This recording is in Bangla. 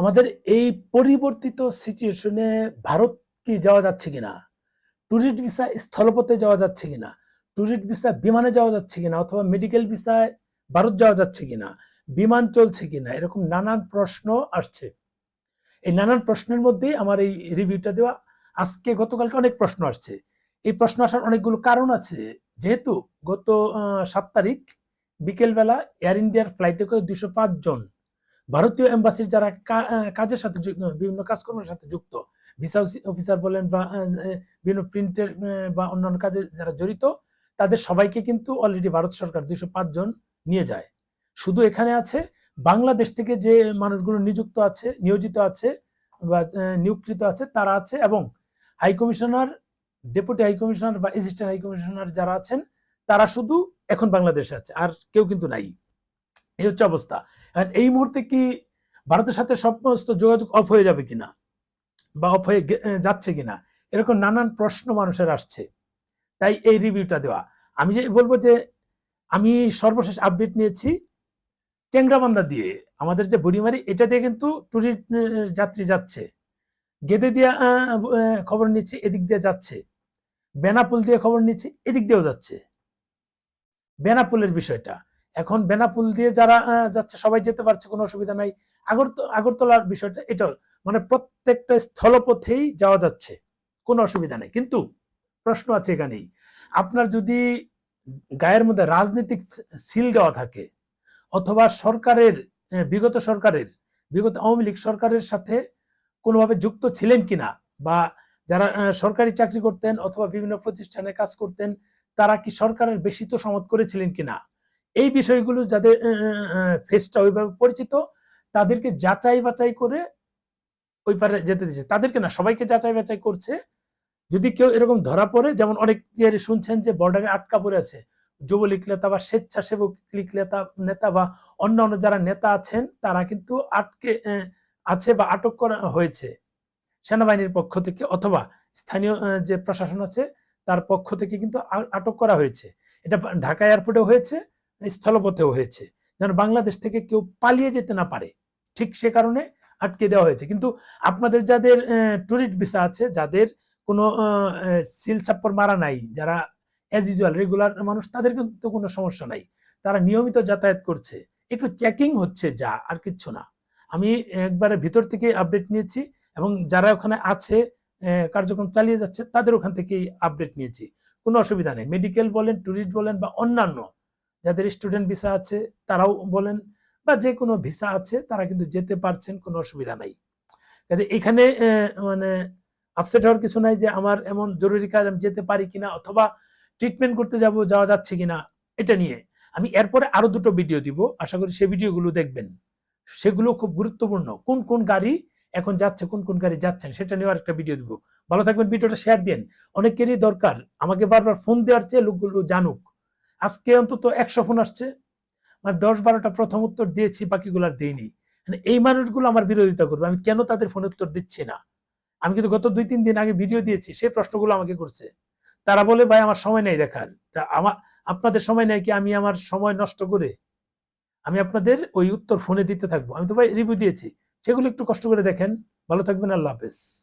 আমাদের এই পরিবর্তিত সিচুয়েশনে ভারত কি যাওয়া যাচ্ছে কিনা? ট্যুরিস্ট ভিসা স্থলপথে যাওয়া যাচ্ছে কিনা? ট্যুরিস্ট ভিসা বিমানে যাওয়া যাচ্ছে কিনা? অথবা মেডিকেল ভিসায় ভারত যাওয়া যাচ্ছে কিনা? বিমান চলছে কিনা? এরকম নানান প্রশ্ন আসছে। এই নানান প্রশ্নের মধ্যে আমার এই রিভিউটা দেওয়া, আজকে গতকালকে অনেক প্রশ্ন আসছে। এই প্রশ্ন আসার অনেকগুলো কারণ আছে। যেহেতু গত সাত তারিখ বিকেলবেলা এয়ার ইন্ডিয়ার ফ্লাইটে করে দুশো জন ভারতীয় এম্বাসির যারা কাজের সাথে বিভিন্ন কাজকর্মের সাথে যুক্ত, ভিসা অফিসার বলেন বা বিভিন্ন প্রিন্টের বা অন্যান্য কাজে যারা জড়িত, তাদের সবাইকে কিন্তু অলরেডি ভারত সরকার দুইশো জন নিয়ে যায়। শুধু এখানে আছে, বাংলাদেশ থেকে যে মানুষগুলো নিযুক্ত আছে, নিয়োজিত আছে, বা নিয়োগকৃত আছে, তারা আছে এবং high commissioner, deputy high commissioner বা অ্যাসিস্ট্যান্ট হাই কমিশনার যারা আছেন, তারা শুধু এখন বাংলাদেশে আছে, আর কেউ কিন্তু নাই। এই হচ্ছে অবস্থা। এই মুহূর্তে কি ভারতের সাথে সমস্ত যোগাযোগ অফ হয়ে যাবে কিনা বা অফ হয়ে যাচ্ছে কিনা, এরকম নানান প্রশ্ন মানুষের আসছে। তাই এই রিভিউটা দেওয়া। আমি যে বলব যে, আমি সর্বশেষ আপডেট নিয়েছি টেংরাবান্ধা দিয়ে। আমাদের যে বুড়িমারি, এটা দিয়ে কিন্তু টুরিস্ট যাত্রী যাচ্ছে। গেদে দিয়ে খবর নিচ্ছি, এদিক দিয়ে যাচ্ছে। বেনাপুল দিয়ে খবর নিচ্ছি, এদিক দিয়েও যাচ্ছে। বেনাপুলের বিষয়টা। এখন বেনাপুল দিয়ে যারা যাচ্ছে, সবাই যেতে পারছে, কোনো অসুবিধা নাই। আগর আগরতলার বিষয়টা, এটা মানে প্রত্যেকটা স্থলপথেই যাওয়া যাচ্ছে, কোনো অসুবিধা নেই। কিন্তু প্রশ্ন আছে এখানেই, আপনার যদি গায়ের মধ্যে রাজনৈতিক সিল দেওয়া থাকে, অথবা সরকারের বিগত সরকারের, বিগত আওয়ামী লীগ সরকারের সাথে কোনোভাবে যুক্ত ছিলেন কিনা, বা যারা সরকারি চাকরি করতেন অথবা বিভিন্ন প্রতিষ্ঠানে কাজ করতেন, তারা কি সরকারের বেশি তো সমত করেছিলেন কিনা? এই বিষয়গুলো যাদের ফেসটা ওইভাবে পরিচিত, তাদেরকে যাচাই বাছাই করে ওই পারে যেতে দিচ্ছে তাদেরকে না, সবাইকে যাচাই বাছাই করছে। যদি কেউ এরকম ধরা পড়ে, যেমন অনেক শুনছেন যে বর্ডারে আটকা পড়ে আছে, যুবলীগ নেতা বা স্বেচ্ছাসেবক লীগ নেতা নেতা বা অন্যান্য যারা নেতা আছেন, তারা কিন্তু আটকে আছে বা আটক করা হয়েছে সেনাবাহিনীর পক্ষ থেকে অথবা স্থানীয় যে প্রশাসন আছে, তার পক্ষ থেকে কিন্তু আটক করা হয়েছে। এটা ঢাকা এয়ারপোর্টে হয়েছে স্থলপথেও হয়েছে, যেন বাংলাদেশ থেকে কেউ পালিয়ে যেতে না পারে। ঠিক সে কারণে আটকে দেওয়া হয়েছে। কিন্তু আপনাদের যাদের ট্যুরিস্ট ভিসা আছে, যাদের কোনো সিল ছাপ্পর মারা নাই, যারা অ্যাজ ইউজুয়াল রেগুলার মানুষ, তাদের কিন্তু কোনো সমস্যা নাই। তারা নিয়মিত যাতায়াত করছে। একটু চেকিং হচ্ছে যা, আর কিচ্ছু না। আমি একবারে ভিতর থেকে আপডেট নিয়েছি এবং যারা ওখানে আছে কার্যক্রম চালিয়ে যাচ্ছে, তাদের ওখান থেকেই আপডেট নিয়েছি। কোনো অসুবিধা নেই। মেডিকেল বলেন ট্যুরিস্ট বলেন বা অন্যান্য যাদের স্টুডেন্ট ভিসা আছে, তারাও বলেন, বা যে কোনো ভিসা আছে, তারা কিন্তু যেতে পারছেন, কোনো অসুবিধা নাই। কাজে এখানে মানে আপসেট হওয়ার কিছু নাই যে আমার এমন জরুরি কাজ আমি যেতে পারি কিনা, অথবা ট্রিটমেন্ট করতে যাব, যাওয়া যাচ্ছে কিনা, এটা নিয়ে। আমি এরপরে আরও দুটো ভিডিও দিব, আশা করি সেই ভিডিওগুলো দেখবেন। সেগুলো খুব গুরুত্বপূর্ণ। কোন কোন গাড়ি এখন যাচ্ছে, কোন কোন গাড়ি যাচ্ছেন, সেটা নিয়ে একটা ভিডিও দিব। ভালো থাকবেন ভিডিওটা শেয়ার দিন অনেকেরই দরকার, আমাকে বারবার ফোন দেওয়ার চেয়ে লোকগুলো জানুক। আজকে অন্তত একশো ফোন আসছে। মানে দশ বারোটা প্রথম উত্তর দিয়েছি, বাকিগুলো আর দিইনি। মানে এই মানুষগুলো আমার বিরোধিতা করবে। আমি কেন তাদের ফোন উত্তর দিচ্ছি না? আমি কিন্তু গত দুই, তিন দিন আগে ভিডিও দিয়েছি, সেই প্রশ্নগুলো আমাকে করছে। তারা বলে, ভাই, আমার সময় নেই দেখার। তা আমার আপনাদের সময় নেই কি আমি আমার সময় নষ্ট করে আমি আপনাদের ওই উত্তর ফোনে দিতে থাকব? আমি তো ভাই রিভিউ দিয়েছি। সেগুলো একটু কষ্ট করে দেখেন। ভালো থাকবেন, আল্লাহ হাফেজ।